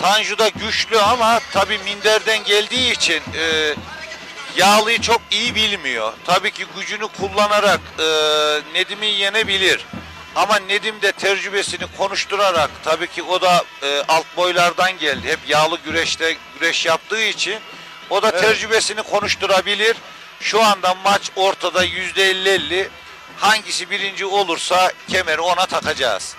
Tanju da güçlü ama tabii minderden geldiği için e, yağlıyı çok iyi bilmiyor. Tabii ki gücünü kullanarak e, Nedim'i yenebilir. Ama Nedim de tecrübesini konuşturarak tabii ki o da e, alt boylardan geldi. Hep yağlı güreşte güreş yaptığı için o da tecrübesini konuşturabilir. Şu anda maç ortada yüzde elli elli. Hangisi birinci olursa kemeri ona takacağız.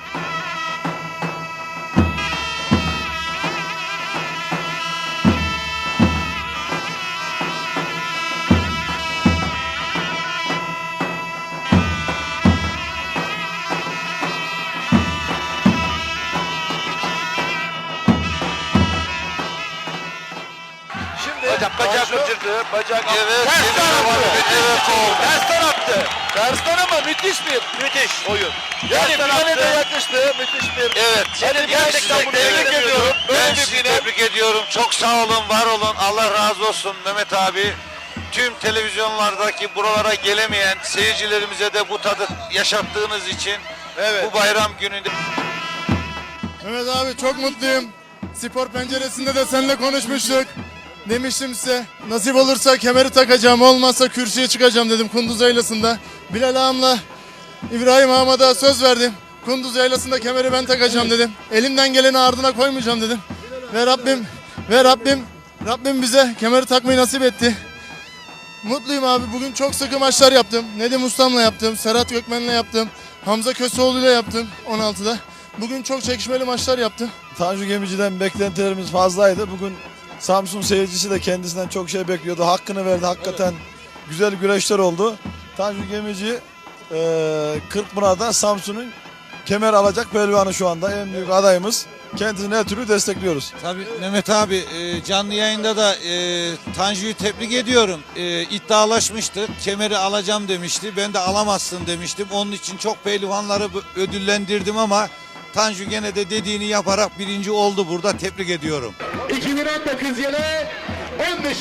Bacak Tanju- uçurdu. Bacak Evet, Tersten evet, attı. Tersten attı. Tersten ama müthiş bir müthiş oyun. Yani finale de yakıştı. Müthiş bir. Evet. Yani Ben gerçekten bunu tebrik ediyorum. ediyorum. Böyle Ben bir sizi tebrik ediyorum. Çok sağ olun, var olun. Allah razı olsun Mehmet abi. Tüm televizyonlardaki buralara gelemeyen seyircilerimize de bu tadı yaşattığınız için Evet. bu bayram gününde Mehmet abi çok mutluyum. Spor penceresinde de seninle konuşmuştuk. Demiştim size nasip olursa kemeri takacağım olmazsa kürsüye çıkacağım dedim Kunduz Yaylası'nda. Bilal ağamla İbrahim ağama da söz verdim. Kunduz Yaylası'nda kemeri ben takacağım dedim. Elimden geleni ardına koymayacağım dedim. Ve Rabbim ve Rabbim Rabbim bize kemeri takmayı nasip etti. Mutluyum abi. Bugün çok sıkı maçlar yaptım. Nedim Ustam'la yaptım. Serhat Gökmen'le yaptım. Hamza Köseoğlu'yla yaptım 16'da. Bugün çok çekişmeli maçlar yaptım. Tanju Gemici'den beklentilerimiz fazlaydı. Bugün Samsun seyircisi de kendisinden çok şey bekliyordu. Hakkını verdi. Hakikaten güzel güreşler oldu. Tanju Gemici e, Kırkpınar'da Samsun'un kemer alacak pehlivanı şu anda. En büyük adayımız. Kendisini her türlü destekliyoruz. Tabii Mehmet abi e, canlı yayında da e, Tanju'yu tebrik ediyorum. E, iddialaşmıştı. Kemeri alacağım demişti. Ben de alamazsın demiştim. Onun için çok pehlivanları ödüllendirdim ama Tanju gene de dediğini yaparak birinci oldu burada. Tebrik ediyorum. 2019 yılı 15.